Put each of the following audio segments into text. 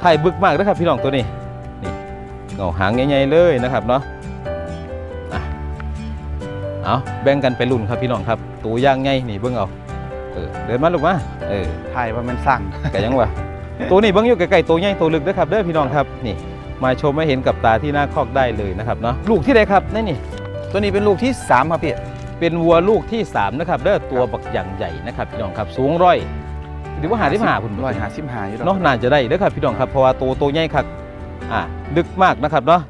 ไทยบึกมากนะครับพี่น้องตัวนี้นี่เงาหางใหญ่ๆเลยนะครับเนาะอะเอาแบ่งกันไปรุ่นครับพี่น้องครับตัวย่างไงนี่เบิ่งเอาเออเดินมาลูกมาเออถ่ายว่ามันสั่งก็ยังว่าตัวนี้เบิ่งอยู่ไกลๆตัวใหญ่ตัวลึกเด้อครับเด้อพี่น้องครับนี่ มาชมให้เห็นกับตาที่หน้าคอกได้เลยนะครับเนาะลูกที่ใดครับนี่นี่ ตัวนี้เป็นลูกที่สามครับพี่เป็นวัวลูกที่ 3 นะครับเด้อตัวบักอย่างใหญ่นะครับพี่น้องครับสูงร้อย หรือว่าหาที่หาคุณร้อยหาสิบหาอยู่เนาะน่าจะได้เด้อครับพี่น้องครับเพราะว่าตัวตัวใหญ่ครับอ่าดึกมากนะครับเนาะ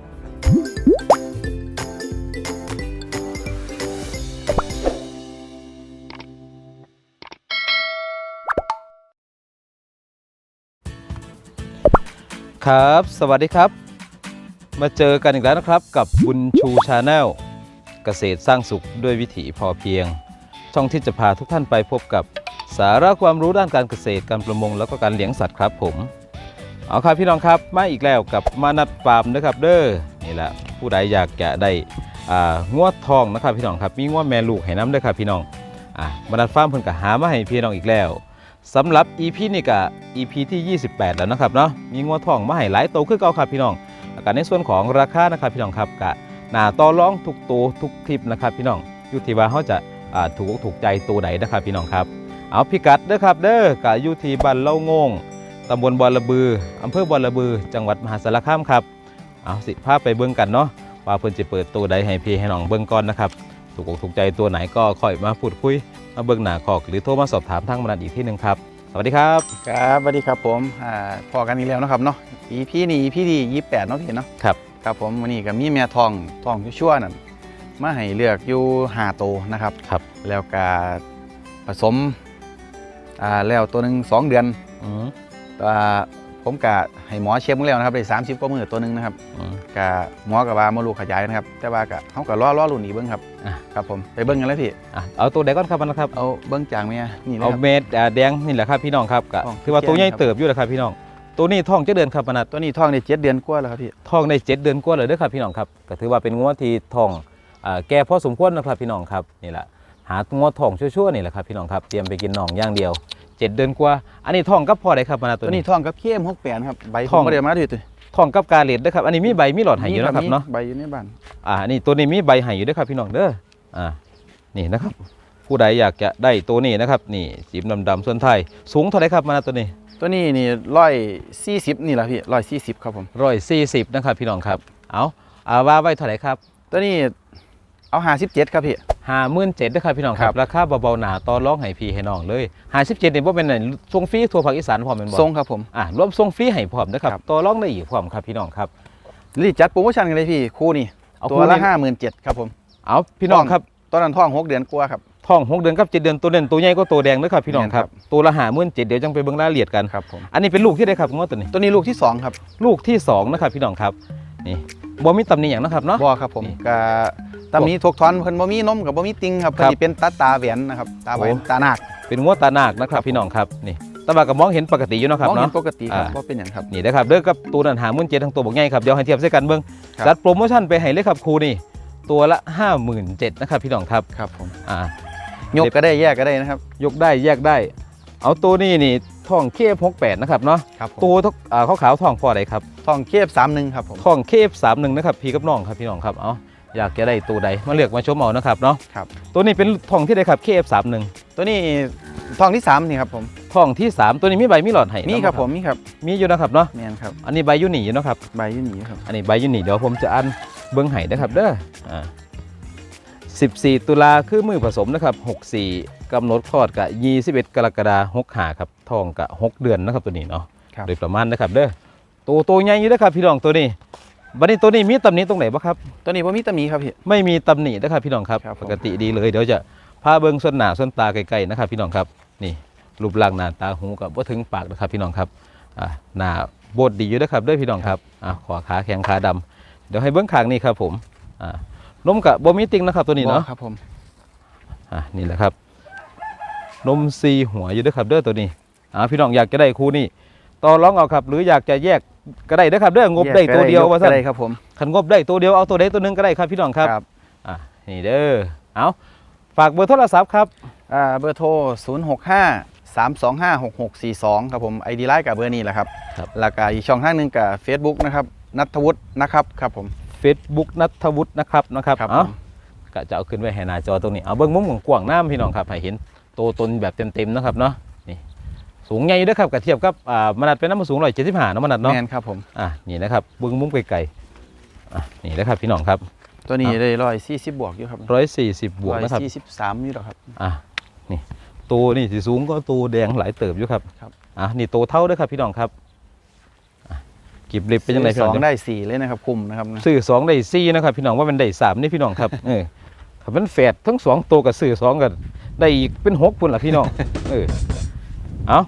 ครับ สวัสดีครับ มาเจอกันอีกแล้วนะครับ กับบุญชูชาแนลเกษตรสร้างสุขด้วยวิถีพอเพียง ช่องที่จะพาทุกท่านไปพบกับ สาระความรู้ด้านการเกษตรการประมงแล้วก็การเลี้ยงสัตว์ครับผมเอาครับพี่น้องครับมาอีกแล้วกับมานัดฟาร์มนะครับเด้อนี่แหละผู้ใดอยากจะได้งวดทองนะครับพี่น้องครับมีงวดแม่ลูกให้น้ำด้วยครับพี่น้องอ่ามานัดฟาร์มเพิ่นก็หามาให้พี่น้องอีกแล้วสำหรับ EP นี่ก็ EP ที่ 28 แล้วนะครับเนาะมีงวดทองมาให้หลายโตวคือเก่าครับพี่น้องแล้วก็ในส่วนของราคานะครับพี่น้องครับกะหน้าต่อรองทุกตัวทุกคลิปนะครับพี่น้องอยู่ที่ว่าเขาจะถูกอกถูกใจตัวใดนะครับพี่น้องครับ เอาพิกัดเด้อครับเด้อกะอยู่ที่บ้านเล่าโงงตำบลบอระบืออำเภอบอระบือ จังหวัดมหาสารคามครับเอาสิพาไปเบิ่งกันเนาะว่าเพิ่นจะเปิดตัวใดให้พี่ให้น้องเบิ่งก่อนนะครับถูกอกถูกใจตัวไหนก็ค่อยมาพูดคุยมาเบิ่งหน้าคอกหรือโทรมาสอบถามทางมนัดอีกที่หนึ่งครับสวัสดีครับครับสวัสดีครับผมอ่าพอกันอีกแล้วนะครับเนาะ EP นี้ EP ที่ยี่แปดเนาะพี่เนาะครับครับผมวันนี้ก็มีแม่ทองทองชั่วๆนั่นมาให้เลือกอยู่ห้าตัวนะครับครับแล้วก็ผสม อ่าแล้วตัวหนึ่งสองเดือนอืมอ่าผมกะให้หมอเช็คมาแล้วนะครับได้สามสิบกว่ามือตัวหนึ่งนะครับอืม กะหมอกับว่ามาลูกขยายนะครับ แต่ว่ากะเขากะล้อล้อรุ่นนี้เบิ้งครับอะ ครับผมไปเบิ้งกันเลยพี่อะเอาตัวใดก่อนครับมันนะครับเอาเบิ้งจางเมียนี่นะเอาครับ เม็ดอ่าแดงนี่แหละครับพี่น้องครับกะทอง ถือว่าตัวใหญ่ครับเติบอยู่แหละครับพี่น้อง ตัวนี้ท้องจะเดือนครับมนัด ตัวนี้ท้องได้เจ็ดเดือนกว่าแล้วครับพี่ท้องได้เจ็ดเดือนกว่าเลยเด้อครับพี่น้องครับก็ถือว่าเป็นงวดที่ท้องอ่าแก่พอสมควรนะครับพี่น้องครับนี่แหละ หางวดท้องชั่วๆนี่แหละครับพี่น้องครับเตรียมไปกินน่องอย่างเดียวเจ็ดเดือนกว่า อันนี้ท้องกับพอได้ครับมานาตัตัววนี้นี้ท้องกับเข้มหกแปดครับใบท้อง ผมบ่ได้มาด้วยตัวท้องกับกาเลดเด้อครับอันนี้มีใบมีหลอดใหายอยู่นะครับเนาะ ใบอยู่ในบ้านอ่า นี่ตัวนี้มีใบใหายอยู่เด้อครับพี่น้องเด้อ อ่า นี่นะครับ ผู้ใดอยากจะได้ตัวนี้นะครับ นี่สีดำๆส่วนไทย สูงเท่าไหรครับมานาตัวนี้ตัวนี้นี่ร้อยสี่สิบนี่แหละพี่ร้อยสี่สิบครับผม ร้อยสี่สิบนะครับพี่น้องครับ เอาอาว่าไว้เท่าไหรครับ ตัวนี้เอาหาสิบเจ็ดครับพี่ ห้าหมื่นเจ็ดนะครับพี่น้องครัครับ บ ราคาเบาๆหนาต่อร้องให้พี่ให้น้องเลยห้าสิบเจ็ดเนี่ยว่าเป็นไหนส่งฟรีทั่วภาคอีสานพร้อมเป็นบ่ทรงครับผม อ่ารวมส่งฟรีให้พร้อมนะครับครับ ต่อร้องได้อีกพร้อมครับพี่น้องครับ รีบจัดโปรโมชั่นกันเลยพี่คู่นี่เอาตัวคู่ละนี้ ห้าหมื่นเจ็ดครับผม เอาพี่น้องครับ ตอนนั้นท้องหกเดือนกว่าครับ ท้องหกเดือนกับเจ็ดเดือนตัวเด่นตัวใหญ่ก็ตัวแดงนะครับพี่น้องครับแม่นครับตัวละห้าหมื่นเจ็ดเดี๋ยวจังไปเบิ่งรายละเอียดกัน ครับผม อันนี้เป็นลูกที่ได้ครับงวดตัวนี้ ตัวนี้ลูกที่สองครับ ลูกที่สองนะครับพี่น้องครับนี่ บ่มีตำหนิอย่างนะครับเนาะบอครับผมนี่กะตำนี้ทกทอนเพิ่นบ่มีนมกับบ่มีติงครับครัเพิ่นบสิเป็นตาตาแหวนนะครับตาแหวนโอ้ ตานาค เป็นงวดตานาคนะครับ พี่น้องครับนี่แตว่าก็มองเห็นปกติอยู่เนาะครับมองเห็เนาะ นปกติครับอ่า บ่เป็นหยังครับ นี่นะครับเด้อกับตัวนั้นหาหมื่นเจ็ดทั้งตัวบอกง่ายครับเดี๋ยวให้เทียบใส่กันเบิ่งครับ จัดโปรโมชั่นไปให้เลยครับครูนี่ ตัวละ 57,000นะครับพี่น้องครับครับผมอ่ายกก็ได้แยกก็ได้นะครับ ยกได้แยกได้ เอาตัวนี้นี่ ท่องเคฟ68นะครับเนาะครับผมตัวทกอ่าขาวๆท่องพอใดครับท้องเคฟ31ครับผมท่องเคฟ31นะครับพี่กับน้องครับพี่น้องครับเอาอยากจะได้ตัวใดมาเลือกมาชมเอานะครับเนาะครับ ตัวนี้เป็นท่องที่ใดครับเคฟ31ตัวนี้ท้องที่สามนี่ครับผมท่องที่3ตัวนี้มีใบมีหลอดให้มีครับผมมีครับมีอยู่นะครับเนาะแม่นครับอันนี้ใบอยูนี่อยู่เนาะครับใบอยู่นี่ครับอันนี้ใบอยูนี่เดี๋ยวผมจะอันเบิ้งไห้นะครับเด้ออ่า 14 ตุลาคือมือผสมนะครับ 64กำหนดคลอดกะ21 กรกฎาคม65ครับทองกะ 6 เดือนนะครับตัวนี้เนาะครับโดยประมาณนะครับเด้อตัวตัวใหญ่อยู่นะครับพี่น้องตัวนี้บัดนี้ตัวนี้มีตำหนิตรงไหนบ้างครับ ตัวนี้บ่มีตำหนิครับพี่ไม่มีตำหนินะครับพี่น้องครับครับผมปกติดีเลยเดี๋ยวจะพาเบิ้งส้นหนาส้นตาไกลๆนะครับ พี่น้องครับนี่รูปร่างหน้าตาหูกับว่าถึงปากนะครับ พี่น้องครับอ่าหน้าโบดดีอยู่นะครับเด้วยพี่น้องครับอ่าขวาขาแข็งขาดำเดี๋ยวให้เบิ้งขางนี่ครับผมอ่า นมกับโบมิติงนะครับตัวนี้เนาะบ่ครับผมอ่านี่แหละครับนมซีหัวอยู่ด้วยครับเด้อตัวนี้อ่าพี่น้องอยากจะได้คู่นี่ต่อร้องเอาครับ หรืออยากจะแยกก็ได้เด้อครับเด้องบได้ตัวเดียวว่าก็สั่นได้ครับผมขันงบได้ตัวเดียวเอาตัวใดตัวหนึงก็ได้ครับพี่น้องครับอะนี่เด้อเอาฝากเบอร์โทรศัพท์ครับอ่าเบอร์โทร 0 6 5 3256642 ครับผม ID ไลน์กับเบอร์นี้แหละครับครับแล้วก็อีกช่องทางหนึงกับ Facebook นะครับนัทวุฒินะครับครับผม Facebook นัทวุฒินะครับนะครับครับเอ้าผมก็จะเอาขึ้นไว้ให้หน้าจอตรงนี้เอาเบิ้งมุมกว้างๆน้ำพี่น้องครับให้เห็นโตวตนแบบเต็มๆนะครับเนาะนี่สูงใหญ่เด้อครับกับเทียบกับอ่ามนัดเป็นน้ำสูงร้อยเจ็ดสิบห้านาะมนัดเนาะแมนครับผม อะนี่นะครับเบิ้งมุมไกลๆอะนี่นะครับพี่น้องครับตัวนี้ครับได้ร้อยสี่สิบบวกอยู่ครับร้อยสี่สิบบวกนะครับ สี่สิบสามอยู่หรอครับ อะนี่ตัวนี่สีสูงก็ตัวแดงหลายเติบอยู่ครับครับ อะนี่ตัวเท่าเด้อครับพี่น้องครับอะ กิบเล็บเป็นยังไงพี่สน้อองงได้สี่เลยนะครับคุมนะครับนะซื้อสองได้สี่นะครับ พี่น้องว่ามันได้สามนี่พี่น้องครับ เออถ้ามันแฝดทั้งสองตัวกับซื้อสองกันได้อีกเป็นหกพุ่นละพี่น้อง เออเอา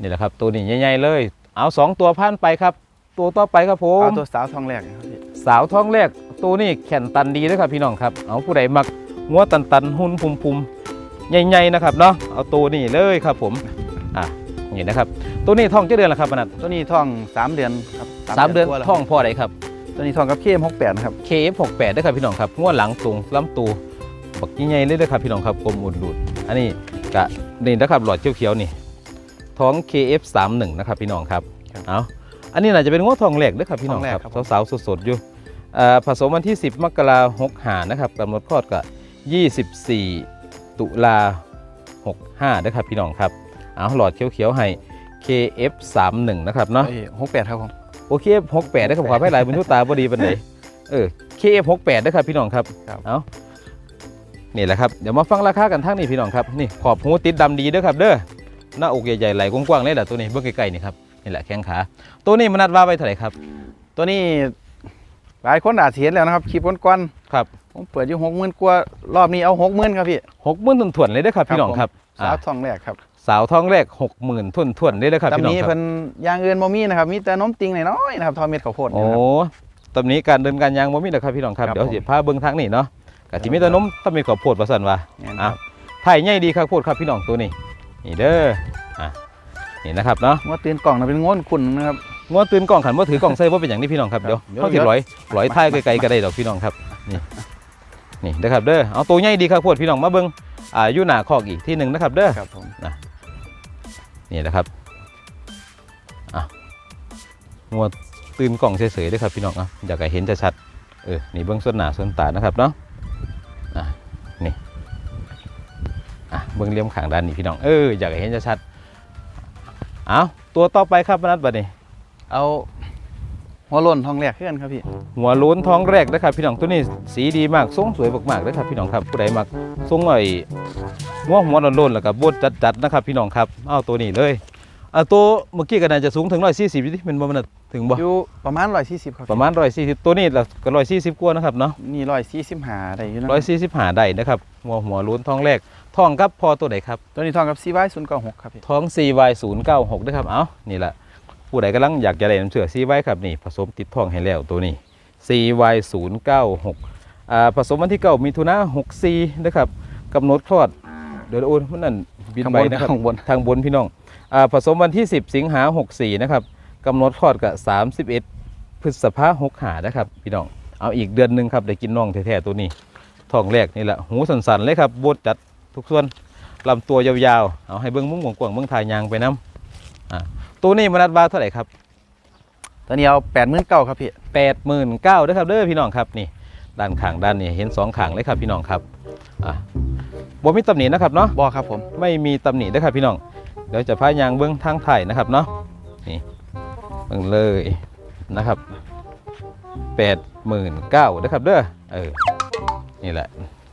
นี่แหละครับ ตัวนี้ใหญ่ๆเลย เอาสองตัวผ่านไปครับ ตัวต่อไปครับผม เอาตัวสาวทองแรกนะครับพี่สาวท้องแรกตัวนี้แข่นตันดีนะครับพี่น้องครับ เอาผู้ใดมักงัวตันตันๆหุ่นพุมพุมๆใหญ่ๆนะครับเนาะเอาตัวนี้เลยครับผมอะนี่นะครับ ตัวนี้ท้องเจ้าเดือนละครับมนัดตัวนี้ทองสามเดือนครับสามเดือนกว่าแล้วท้องพ่อใดครับ ตัวนี้ทองกับเข้มหกแปดนะครับ KF68 ด้วยครับพี่น้องครับงัวหลังตุงลำตูบักใหญ่ๆเลยเด้อครับพี่น้องครับกลมอุดดูดอันนี้กะนี่นะครับหลอดเขียวๆนี่ท้อง KF31 นะครับพี่น้องครับเอาอันนี้น่าจะเป็นงัวทองแหลกเด้วยครับพี่น้องครับสาวๆสดๆอยู่เอ่อผสมวันที่ 10 มกราคม65นะครับกำหนดคลอดก็24 ตุลา65ด้วยครับพี่น้องครับเอาหลอดเขียวๆให้ KF31 นะครับเนาะหกแปดครับผมโอเค68ได้ครับขอให้หลายบรรทุตาบดีปันไหนเออ KF68 ได้ครับพี่น้องครับครับเอานี่แหละครับเดี๋ยวมาฟังราคากันทั้งนี้พี่น้องครับนี่ขอบหูติดดำดีเด้อครับเด้อหน้าอกใหญ่ๆไหลกว้างๆเลยแหละตัวนี้เบื้องไกลๆนี่ครับนี่แหละแข้งขา ตัวนี้มันนัดว่าไว้เท่าไหร่ครับ ตัวนี้หลายคนอาจสิเห็นแล้วนะครับคลิปก้อนครับๆผมเปิดอยู่หกหมื่นกว่ารอบนี้เอาหกหมื่นครับพี่หกหมื่นถ่วนๆเลยเด้อครับพี่น้องครับสาวอ่าทองแรกครับสาวท้องแรกหกหมื่นถ่วนๆเลยเด้อครับพี่ตำน้องนี้ครับเพิ่นอย่างอื่นบ่มีนะครับมีแต่นมติงน้อยๆนะครับทอดเม็ดข้าวโพดโอ้นี่นะครับตำนี้การเดินการยางบ่มีนะครับพี่น้องครับครับเดี๋ยวผมสิพาเบิ่งทางนี้เนาะกะสิมีแต่นมต้องมีขอบโพดว่าซั่นว่าแม่นคอะรับถ่ายใหญ่ดีครับโพดครับพี่น้องตัวนี้นี่เด้ออะนี่นะครับเนาะว่าตื่นกล่องน่ะเป็นง้นคุณนะครับงวตื่นกล่องขันว่าถือกล่องใส่ว่าเป็นอย่างนี้พี่น้องครับครับเดี๋ยวเดี๋ยวเขาสิร้อยร้อยท้ายไกลๆก็ได้ดอกพี่น้องครับนี่นี่นะครับเด้อเอาตัวใหญ่ดีครับโพดพี่น้องมาเบิ่งอ่าอยู่หน้าคอกอีกที่หนึ่งนะครับเด้อครับผมนี่ นะครับอะงวตื่นกล่องเฉยๆเด้วยครับพี่น้องอะอยากให้เห็นชัดๆเออนี่เบิ่งส่วนหน้าส่วนตานะครับเนาะอะนี่อะเบิ่งเหลี่ยมขางด้านนี้พี่น้องเอออยากให้เห็นชัดๆเอาตัวต่อไปครับมนัดบัดนี้เอาหัวโล้นทองแรกขึ้นครับพี่หัวโล้นท้องแรกนะครับพี่น้องตัวนี้สีดีมากทรงสวยมากๆเลยครับพี่น้องครับผู้ใดมักทรงหน่อย หัวหัวโล้นๆแล้วก็บดจัดๆนะครับพี่น้องครับเอาตัวนี้เลยอ่าตัวเมื่อกี้ก็น่าจะสูงถึง140อยู่ที่เป็นบ่มันนะถึงบ่อยู่ประมาณ140ครับประมาณ140ตัวนี้แล้วก็140กว่านะครับเนาะนี่145ได้อยู่นะ145ได้นะครับหัวหัวโล้นท้องแรกท้องกับพอตัวไหนครับตัวนี้ทองกับ CY 096ครับพี่ท้อง CY096 นะครับเอานี่แหละผู้ใดกำลังอยากจะได้น้ำเชื่อ CY ครับนี่ผสมติดท้องให้แล้วตัวนี้ CY096 อ่าผสมวันที่เก้ามีทุนา64นะครับกำหนดคลอด เดี๋ยวโอ้ยมันนั่นบินไปนะครับข้างบนทางบนพี่น้องอ่าผสมวันที่ 10 สิงหา64นะครับกำหนดคลอดกับ31 พฤษภาหกหานะครับ พี่น้องเอาอีกเดือนหนึ่งครับได้กินน่องแท้ๆตัวนี้ท้องแรกนี่แหละหูสันๆเลยครับบดจัดทุกส่วนลำตัวยาวๆเอาให้เบิ้งมุ้งกว้างๆเบิ้งทายยางไปน้ำอ่าตัวนี้มนัดบาเท่าไหร่ครับตัวนี้เอา89,000ครับพี่แปดหมื่นเก้าด้วยครับเด้อพี่น้องครับนี่ด้านข้างด้านนี้เห็นสองข้างเลยครับพี่น้องครับอะ บ่มีตำหนินะครับเนาะบ่ครับผมไม่มีตำหนิด้วยครับพี่น้องเดี๋ยวจะพายางเบื้องทางไทยนะครับเนาะนี่เบิ่งเลยนะครับแปดหมื่นเก้านะครับเด้อเออนี่แหละ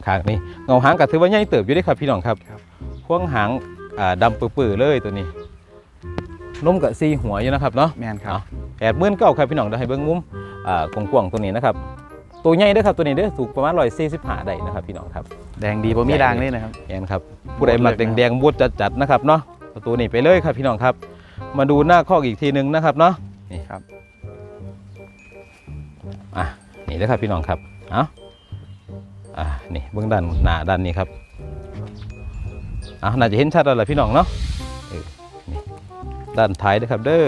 ขางนี้เงาหางก็ถือว่าใหญ่เติบอยู่เด้อครับพี่น้องครับพวงหางอ่าดำปื้อๆเลยตัวนี้นมกับซีหัวอยู่นะครับเนาะแม่นครับเอาแปดหมื่นเก้าครับพี่น้องเดี๋ยวให้เบิ้งมุมอ่ากว้างๆตัวนี้นะครับ ตัวใหญ่เด้อครับตัวนี้เด้อสูงประมาณร้อยสี่สิบห้าได้นะครับพี่น้องครับ แดงดีบ่มีด่างเลยนะครับแอนครับผู้ใดมักแดงๆบวดจัดๆนะครับเนาะเอาตัวนี้ไปเลยครับพี่น้องครับ มาดูหน้าคอกอีกทีหนึงนะครับเนาะนี่ครับอะนี่นะครับพี่น้องครับเอาอะนี่เบื้องด้านหน้าด้านนี้ครับอะน่าจะเห็นชัดแล้วล่ะพี่น้องเนาะเออนี่ด้านท้ายนะครับเด้อ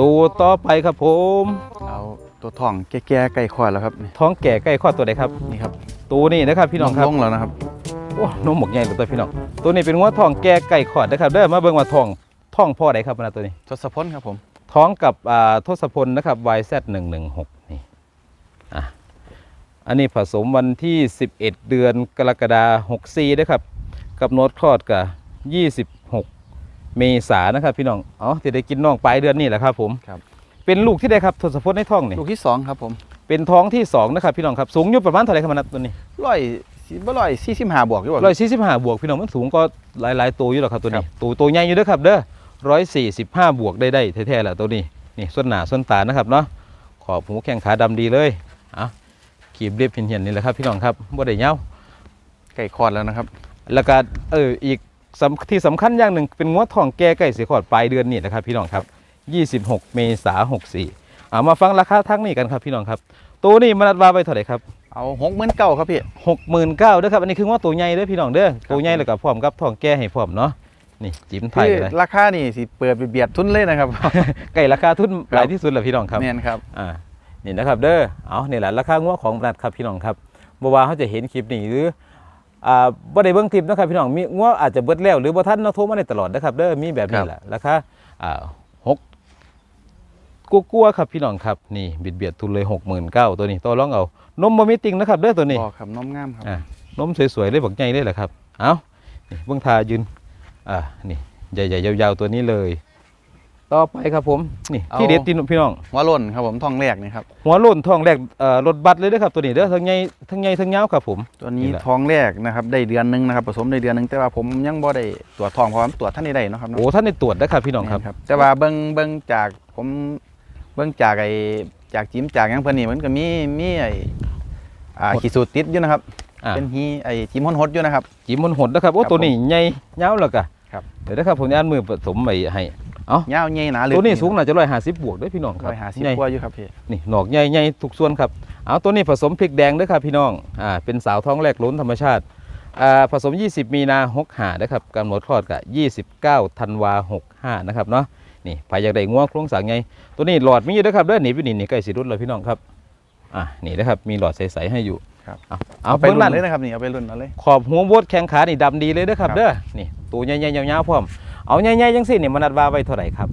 ตัวต่อไปครับผม เอาตัวทองแก่ๆใกล้คลอดแล้วครับนี่ท้องแก่ใกล้คลอดตัวใดครับ นี่ครับตัวนี้นะครับพี่น้องครับลงแล้วนะครับโอ้นมหมกใหญ่เหลยตัวพี่น้อง ตัวนี้เป็นงัวทองแก่ไก่ขอดนะครับเด้อมาเบิ่งว่าทองทองพ่อใดครับนะตัวนี้ ทศพลครับผม ท้องกับอ่าทศพลนะครับ YZ116 นี่อะอันนี้ผสมวันที่ 11 เดือนกรกฎาคม64นะครับกับโนดคลอดกับ26 เมษายนนะครับพี่น้องอ๋อจะได้กินน้องปลายเดือนนี่แหละครับผมครับ เป็นลูกที่ได้ครับทศพลในท้องนี่ลูกที่สองครับผมเป็นท้องที่สองนะครับพี่น้องครับสูงอยู่ประมาณเท่าไหร่ครับนะตัวนี้ร้อยสิบร้อยสี่สิบห้าบวกอยู่บ่ร้อยสี่สิบห้าบวกพี่น้องมันสูงก็หลายๆตัวอยู่หรอกครับตัวครันี้บตัวตัวใหญ่อยู่เด้อครับเด้อร้อยสี่สิบห้าบวกได้ได้แท้ๆแหละตัวนี้นี่ส้นหนาส้นตานะครับเนาะขอบหูแข้งขาดำดีเลยอะขีบเรียบเหียนๆนี่แหละครับพี่น้องครับบ่ได้เหงาไก่คลอดแล้วนะครับ แล้วก็เอออีกสำ ที่สำคัญอย่างหนึ่งเป็นงวดทองแก่ไก่สีขอดปลายเดือนนี่นะครับพี่น้องครับ 26 เมษายน64เอามาฟังราคาทั้งนี้กันครับพี่น้องครับ ตัวนี้มันนัดว่าไปเท่าไหร่ครับเอาหกหมื่นเก้าครับพี่หกหมื่นเก้าเด้อครับอันนี้คือว่าตัวใหญ่เด้อพี่น้องเด้อตัวใหญ่แล้วก็พร้อมกับทองแก่ให้พร้อมเนาะนี่จิ้มไทคืยอเลยราคานี่สิเปิดไปเบียดทุนเลยนะครับไก่ราคาทุนหลายที่สุดแล้วพี่น้องครับแม่นครับอ่านี่นะครับเด้อเอานี่แหละราคางัวของรัฐครับพี่น้องครับบ่ว่าเขาจะเห็นคลิปนี้หรือ อ่าบ่ได้เบิ่งคลิปนะครับพี่น้องมีงัวอาจจะเบิดแล้วหรือบ่ทันเนาะโทรมาได้ตลอดนะครับเด้อมีแบบนี้แหละราคาอ่าหกกลัวๆครับพี่น้องครับนี่บิดเบียดทุนเลย69,000ตัวนี้ต่อรองเอานมบ่มีติ่งนะครับเด้อตัวนี้บอกครับน้อมงามครับอะนมสวยๆเลยบักใหญ่เลยแหละครับ เอานี่เบื้องทายืนอ่านี่ใหญ่ๆยาวๆตัวนี้เลย ต่อไปครับผมนี่เอาที่เด็ดตีนพี่น้องหัวหล่นครับผมทองแรกนี่ครับหัวโล้นทองแรกเอ่อรถบัสเลยเด้อครับตัวนี้เด้อทั้งใหญ่ทั้งใหญ่ทั้งยาวครับผมตัวนี้นี่แหละทองแรกนะครับได้เดือนหนึงนะครับผสมได้เดือนหนึงแต่ว่าผมยังบ่ได้ตรวจทองเพราะว่าตรวจท่านนี้ได้เนาะครับเนาะโอ้ท่านได้ตรวจนะครับพี่น้องครับแม่แต่ว่าเบิ่งเบิ่งจากผมเบิ่งจากไอ้จากจิ้มจากหยังเพิ่นนี่มันก็มีมีไอ้อ่าหดขีดสูตรติดอยู่นะครับอ่าเป็นฮีไอ้จิ้มหดๆอยู่นะครับจีมมันหดนะครับโอ้ครับตัวนี้ใหญ่ยาวแล้วกะครับเดี๋ยวนะครับผมจะอ่านมือผสมไปให้ ยาวใหญ่หนาลึกตัวนี้สูงน่าจะร้อยห้าสิบบวกเด้วยพี่น้องครัร้บอยห้าสิบใหญ่กว่าอยู่ครับพี่นี่หนอกใหญ่ๆทุกส่วนครับเอาตัวนี้ผสมพริกแดงด้วยครับพี่น้องอ่าเป็นสาวท้องแรกล้นธรรมชาติอ่าผสม 20 มีนา6หานะครับกำหนดคลอดกับ29ธันวา65นะครับเนาะนี่ภายอยากได้ง่วงโครงสร้างไงตัวนี้หลอดมีอยู่ด้วยครับเด้อหนีไปนี่นี่ใกล้สิรุดเลยพี่น้องครับอ่านี่นะครับมีหลอดใสๆให้อยู่ครับเอาเอาไปเพิ่งรุ่นั่นนเลยนะครับนี่เอาไปรุ่นเอาเลยขอบหัวบดแข้งขานี่ดำดีเลยเด้อครับครับเด้อนี่ตัวใหญ่ๆยาวๆพร้อม เอาใหญ่ๆจังสินี่มันนัดว่าไว้เท่าไหร่ครับ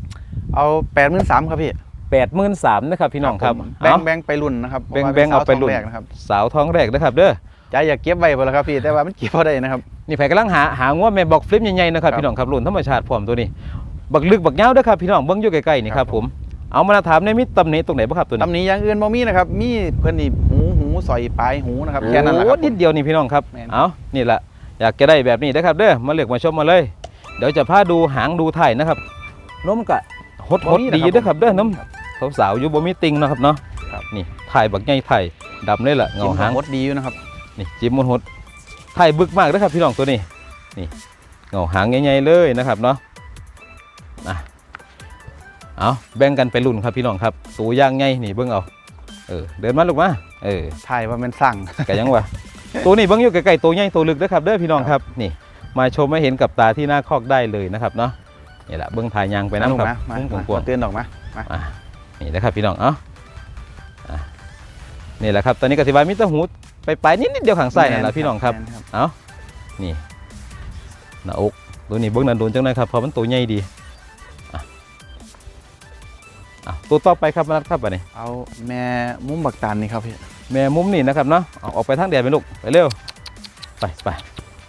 เอาแปดหมื่นสามครับพี่83,000นะครับพี่น้องครับผมแบ่งเอาแบ่งไปรุ่นนะครับแบ่งพระว่แบ่งเอาไปรุ่นสวทงแรกนะครับสาวท้องแรกนะครับเด้อใจอยากเก็บไว้บ่ละครับพี่แต่ว่ามันเก็บบ่ได้นะครับนี่ไผกำลังหาหางัวแม่บอกฟลิปใหญ่ๆนะครับครับพี่น้องครับรุ่นธรรมชาติพร้อมตัวนี้บักลึกบักยาวเด้อครับพี่น้องเบิ่งอยู่ใกล้ๆนี่คครัรับบผผมมเอามาถามในมิตรตำหนิตรงไหนบ่ครับตัวนี้ตำหนี้อย่างอื่นบ่มีนะครับมีเพิ่นนี่หูหูสอยปลายหูนะครับแค่นั้นแหละคโอ้รับนิดเดียวนี่พี่น้องครับแม่นเอานี่แหละอยากจะได้แบบนี้นะครับเด้อมาเลือกมาชมมาเลย เดี๋ยวจะพาดูหางดูไถ่ายนะครับนมกะหดหดดีเด้อครับเด้อน้ำสาวๆอยู่บ่มีติงเนาะครับเนาะครับนี่ถ่ายบักใหญ่ไถ่ายดำเลยล่ะจิ้เงามหางหดดีอยู่นะครับนี่จิ้มมันหดถ่ายบึกมากเด้อครับพี่น้องตัวนี้นี่เงาหางใหญ่ๆเลยนะครับเนาะอะเอาแบ่งกันไปรุ่นครับพี่น้องครับตัวย่างใหญ่นี่เบิ่งเอาเออเดินมาลูกมาเออถ่ายว่ามันสั่งกยังวะตัวนี้เบิ่งอยู่ไกลๆตัวใหญ่ตัวลึกนะครับเด้อพี่น้องครับนี่ มาชมมาเห็นกับตาที่หน้าคอกได้เลยนะครับเนาะนี่แหละเบิ่งถ่ายยางไปน้ำครับมาเบิ่งมากวางเตือนออกมาๆอะนี่นะครับพี่น้องเอ้าอะนี่แหละครับตอนนี้กสิบายมิตรหูไปปลายนิดนิดๆเดียวข้างซ้ายนั่นแหละพี่น้องครับแม่ครับเอานี่หน้าอกตัวนี้เบิ่งนันโดนจังเลยครับเพราะมันตัวใหญ่ดีอะอะตัวต่อไปครับมานัดครับอันนี้เอาแม่มุ้มบักตันนี่ครับพี่แม่มุมนี่นะครับเนาะเอาออกไปทางแดดไปลูกไปเร็วไปไป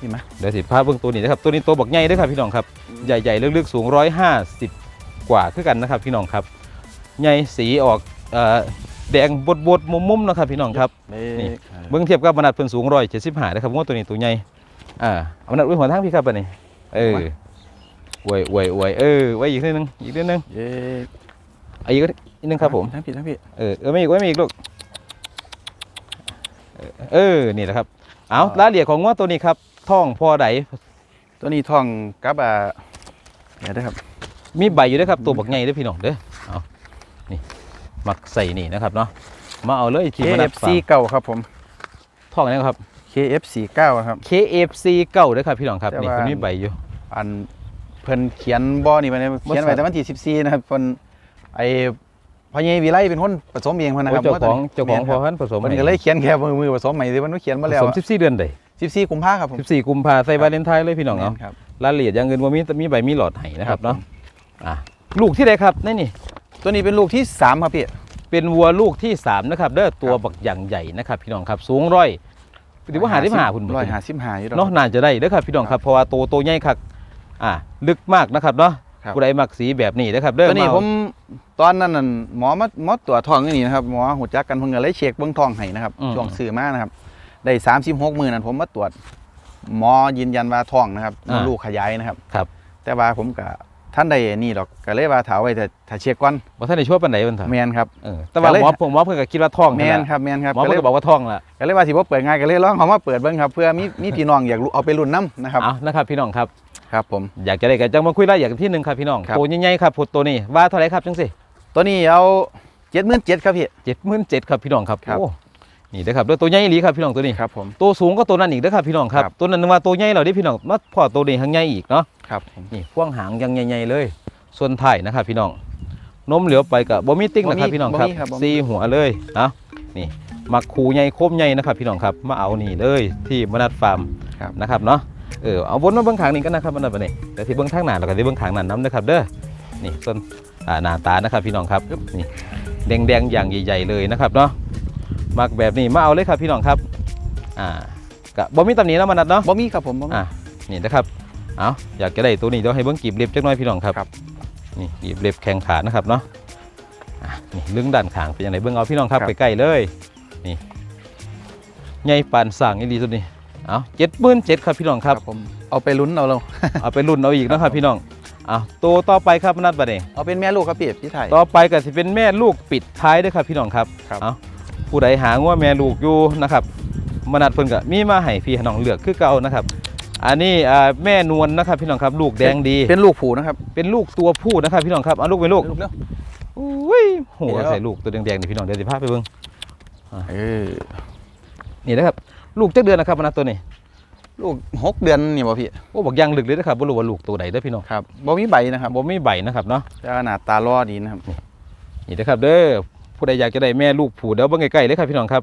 นี่ไหมเดี๋ยวสิพาเบิ่งตัวนี้นะครับตัวนี้ตัวบักใหญ่เด้อครับพี่น้องครับใหญ่ๆลึกๆสูง150กว่าคือกันนะครับ พี่น้องครับใหญ่สีออกเอ่อแดงบดๆมุมๆนะครับพี่น้องครับนี่เบิ่งเทียบกับบรรดาเพิ่นสูง175นะครับว่าตัวนี้ตัวใหญ่อ่าเอาบรรดาไว้หัวทางพี่ครับบัดนี้เอออวยอวยอวยเออไว้อีกนิดนึงอีกนิดนึงเย้เอาอีกนิดนึงครับผมทั้งผิดทั้งผิดเออเออไม่อีกไว้ไม่อีกลูกเออเออนี่แหละครับเอารายละเอียดของงวตัวนี้ครับ ท่องพอใดตัวนี้ทองกับอ่าเดี๋ยวนะครับ มีใบอยู่ด้วยครับตัวบักใหญ่เด้วยพี่น้องเด้อเอานี่มักใส่นี่นะครับเนาะมาเอาเลยที่มานัด KFC เก่าครับผม ท่องนี่ครับ KFC เก้าครับ KFC เก่าเด้อครับพี่น้องครับแต่นี่ว่าคุณมีใบอยู่ อันเพิ่นเขียนบ่นี่มันเขียนไว้แต่วันที่14นะครับเพิ่นไอพ่อใหญ่วิไลเป็นคนผสมเองเพิ่นนะโอ้ครับเจ้าของเจ้าของพอแม่นครับพันธุ์ผสมเพิ่นให้ก็เลยเขียนแค่มือมือผสมใหม่ที่เพิ่นเขียนมาแล้วผสม14เดือนใด 14กุมภาครับผม14กุมภาใส่วาเลนไทน์เลยพี่น้องเนาะแม่ครับรายละเอียดอย่างอื่นว่ามีมีใบมีหลอดให้นะครับครับเนาะอะลูกที่ใดครับนี่นี่ ตัวนี้เป็นลูกที่สามครับพี่เป็นวัวลูกที่สามนะครับเด้อตัวครับบักอย่างใหญ่นะครับพี่น้องครับสูงร้อยถือว่าหาที่หาคุณร้อยหาสิบหาอยู่ดอกเนาะน่าจะได้เด้อครับพี่น้องครับเพราะว่าโตโตใหญ่คักอ่าลึกมากนะครับเนาะครับผู้ใดมักสีแบบนี้นะครับเด้อตัวนี้าผมตอนนั้นน่ะหมอมาหมอตรวจท้องอยู่นี่นะครับหมอหูจักกันเพิ่งก็เลยเช็คเบื้องท้องให้นะครับอืมช่วงซื้อมานะครับ ได้สามสิบหกมือนั้นผมมาตรวจ หมอยืนยันว่าท้องนะครับมดลูกขยายนะครับ ครับ แต่ว่าผมก็ท่านใดนี่ดอกก็เลยว่าถามไว้แต่ถ้าเช็คก่อนว่าท่านได้ช่วยปันไหนมันเถอะแมนครับเออแต่ว่าก็เลยหมอผมหมอเพิ่นก็คิดว่าท้องแมนครับแมนครับหมอก็เลเพิ่นยก็บอกว่าท้องละก็เลยว่าสิบ่เปิดง่ายก็เลยลองเขามาเปิดเบิ่งครับเพื่อมีมีพี่น้องอยากรู้เอาไปรุ่นน้ำนะครับเอานะครับพี่น้องครับครับผมอยากจะได้กันจังมาคุยรายละเอียดกันที่หนึ่งครับพี่น้องครับตัวใหญ่ๆครับพุดตัวนี้ว่าเท่าไหรครับจังสิตัวนี้เอาเจ็ดหมื่นเจ็ดครับพี่เจ็ดหมื่นเจ็ดครับพี่น้องครับครับโอ้ นี่เด้อครับเด้อตัวใหญ่อีหลีครับพี่น้องตัวนี้ครับผมตัวสูงก็ตัวนั้นอีกเด้อครับพี่น้องครับครับ ตัวนั้นนึกว่าตัวใหญ่เราได้พี่น้องมาพอตัวนี้ทั้งใหญ่อีกเนาะครับผม นี่พ่วงหางยังใหญ่ๆเลย ส่วนท้ายนะครับพี่น้องนมเหลียวไปกับบ่มีติ๊กนะครับพี่น้องครับบ่มีครับบ่มีซีหัวเลยนะนี่มักคูใหญ่โคมใหญ่นะครับ พี่น้องครับมาเอานี่เลยที่มนัดฟาร์มครับ นะครับเนาะเออเอาวนมาเบื้องขางนี้กันนะครับมันนั่นไปนี่แต่ที่เบื้องทางหน้าแล้วก็ที่เบื้องขางนั้นน้ำนะครับเด้อนี่ส่วนอ่าหน้าตานะครับพี่น้องครับนี่แดงๆอย่างใหญ่ ๆเลยนะครับเนาะ มักแบบนี้มาเอาเลยครับพี่น้องครับอ่ากะบ่มีตำหนิแล้วมันนัดเนาะบ่มีครับผมบ่มี อะนี่นะครับเอาอยากจะได้ตัวนี้ต้องให้เบิ้งกีบเล็บจักหน่อยพี่น้องครับครับ นี่กีบเล็บแข็งขานะครับเนาะอะนี่ลึงด้านข้างเป็นยังไงเบิ้งเอาพี่น้องครับครับไปใกล้เลยนี่ใหญ่ปานสั่งนี่ดีตัวนี้เอาเจ็ดหมื่นเจ็ดครับพี่น้องครับ ผมเอาไปลุ้นเอาเรา เอาไปรุ่นเอาอีกนะครับพี่น้องเอาตัวต่อไปครับนัดบัดนี้เอาเป็นแม่ลูกครับพี่พี่ไทย ต่อไปก็จะเป็นแม่ลูกปิดท้ายเด้วยครับพี่น้องครับครับ เอา ผู้ใดหาว่าแม่ลูกอยู่นะครับมนัดเพิ่นก็มีมาให้พี่น้องเลือกคือเก่านะครับ อันนี้อ่าแม่นวลนะครับ พี่น้องครับ ลูกแดงดี เป็นลูกผูนะครับ เป็นลูกตัวผู้นะครับ พี่น้องครับเอาลูกเป็นลูกเร็วอุ้ยโหเดี๋ยวใส่ลูกตัวแดงๆนี่พี่น้องเดี๋ยวสิพาไปเบิ่งเออนี่นะครับ ลูกจักเดือนนะครับนะตัวนี้ ลูกหกเดือนนี่บ่พี่โอ้บอกยังลึกเลยนะครับบ่รู้ว่าลูกตัวใดเด้อพี่น้องครับบ่มีใบนะครับบ่มีใบนะครับเนาะแต่ว่าหน้าตาล่อดีนะครับนี่นะครับเด้อ ผู้ใดอยากจะได้แม่ลูกผู้เดี๋ยวเบิ่งใกล้ๆเลยครับพี่น้องครับ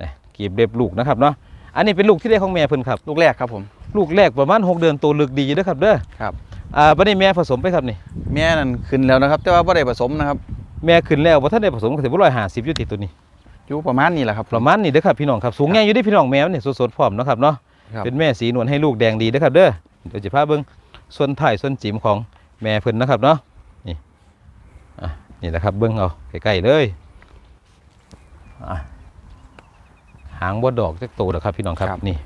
นี่กีบเล็บลูกนะครับเนาะอันนี้เป็นลูกที่ได้ของแม่เพิ่นครับลูกแรกครับผมลูกแรกประมาณหกเดือนตัวลึกดีเด้อครับเด้อครับอ่าบัดนี้แม่ผสมไปครับนี่แม่นั่นขึ้นแล้วนะครับ แต่ว่าบ่ได้ผสมนะครับแม่ขึ้นแล้วบ่ทันได้ผสมก็ถือว่า150อยู่ติดตัวนี้อยู่ประมาณนี้แหละครับประมาณนี้เด้อครับพี่น้องครับสูงใหญ่อยู่เด้อพี่น้องแมวนี่สดๆพร้อมเนาะครับเนาะครับเป็นแม่สีนวลให้ลูกแดงดีเด้อครับเด้อเดี๋ยวจะพาเบิ่งส่วนถ่ายส่วนจิ๋มของแม่เพิ่นนะครับเนาะนี่อะนี่นะครับเบิ่งเอาใกล้ๆเลยอะ หางบ่ดอกจักโตเด้อครับ พี่น้องครับครับ นี่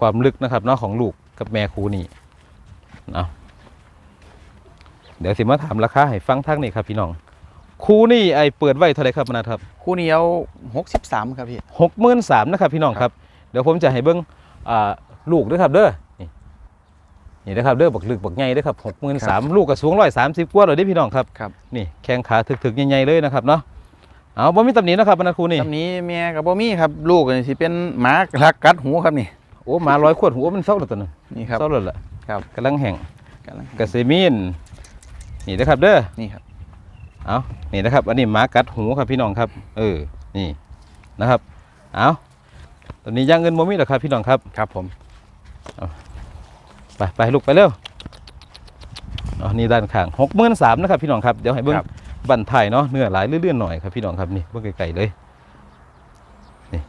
ความลึกนะครับเนาะของลูกกับแม่คูนี่เอาเดี๋ยวสิมาถามราคาให้ฟังทางนี้ครับ พี่น้องคูนี่ไอเปิดไว้เท่าไหรครับมนัทครับ คู่นี้เอา63ครับพี่ หกหมื่นสามนะครับพี่น้องครับ เดี๋ยวผมจะให้เบิ้งอ่าลูกด้วยครับเด้อนี่นี่นะครับเด้อบักลึกบักใหญ่เด้อครับหกหมื่นสามลูกก็สูงร้อยสามสิบกว่าเลยเด้อพี่น้องครับครับ นี่แข้งขาถึกๆใหญ่ๆเลยนะครับเนาะ เอาบ่มีตำหนินะครับบรรณครูนี่ตำนี้แม่กับบ่มีครับลูกนี่สิเป็นหมาลักกัดหูครับนี่โอ้หมาร้อยขวดหัวมันเศร้าแล้วตัวนึงนี่ครับเศร้าแล้วล่ะครับกำลังแห้งกำลังกระเซมีนนี่นะครับเด้อนี่ครับเอานี่นะครับ อันนี้หมากัดหูครับพี่น้องครับ เออนี่นะครับเอาตอนนี้ย่างเงินบ่มีหรอกครับพี่น้องครับครับผมไปไปลูกไปเร็วอ๋อนี่ด้านข้างหกหมื่นสามนะครับพี่น้องครับเดี๋ยวให้เบิ้งครั บบันไทยเนาะเนื้อหลายเลื่อนๆหน่อยครับพี่น้องครับนี่เบิ้งไกลๆเลยนี่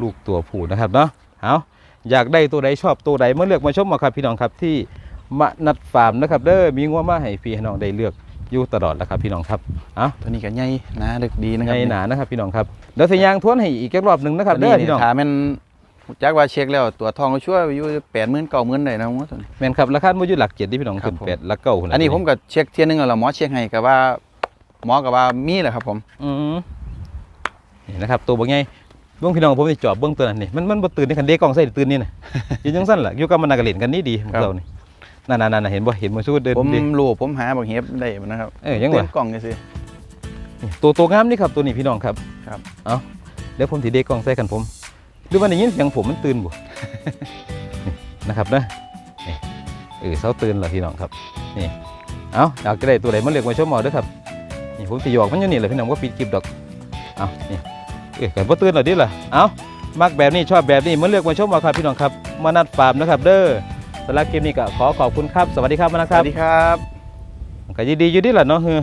ลูกตัวผู้นะครับเนาะเอาอยากได้ตัวใดชอบตัวใดมาเลือกมาชมมาครับพี่น้องครับที่มะนัดฟาร์มนะครับเด้อมีงัวมาให้พี่ให้น้องได้เลือกอยู่ตลอดแล้วครับพี่น้องครับตัวนี้ก็ใหญ่หนาดึกดีนะคในรับหนานะครับพี่น้องครับเดี๋ยวสิยางทวนให้อีกรอบหนึ่งนะครับตัวเด้นี้อพี่น้องถามแม่นจักว่าเช็คแล้วตัวทองก็ช่วยอยู่80,000 90,000ได้นะผมว่าตัวนี้แม่นครับราคาบ่อยู่หลักเจ็ดที่พี่น้องครัขึ้บนผมแปดหลักเก้าพุ่นล่ะอันนี้ผมก็เช็คเที่ยนึงแล้วหมอเช็คให้ก็ว่า หมอก็ว่ามีแหละครับผมอืมนี่นะครับตัวบ่ใหญ่เบื้องพี่น้องผมสิจอบเบื้องตัวนั้นนี่มันมันบ่ตื่นในคันเด็กกล้องใส่ตื่นนี่น่ะอยู่จังซั่นล่ะอยู่กับมันน่ะก็เล่นกันนี่ดีของเรานี่นั่นๆๆๆเห็นบ่เห็นบ่สู้เดินผมดิรู้ผมหาบักเห็บได้บ่นะครับเอ้ยยังเต็วะมกล่องจังซี่นี่ตัวตัวงามนี่ครับตัวนี้พี่น้องครับครับเอาเดี๋ยวผมสิเด็กกล้องใส่กันผมหรือว่าได้ยินเสียงผมมันตื่นบ่นี่นะครับนะนี่เออเซาตื่นแล้วพี่น้องครับนี่เอาอยากจะได้ตัวใดมาเลือกมาชมเอาเด้อครับ นี่นี่ผมสิหยอกมันอยู่นี่แหละพี่น้องว่าปิดคลิปดอกเอานี่เอ้ยกันบ่ตื่นหรอดิล่ะเอามักแบบนี้ชอบแบบนี้มาเลือกมาชมเอาครับพี่น้องครับมานัดฟาร์มนะครับ เด้อสำหรับคลิปนี้ก็ขอขอบคุณครับ สวัสดีครับมานะสครับวัสดีครับก็ยินดีอยู่ดิล่ะเนาะเฮือ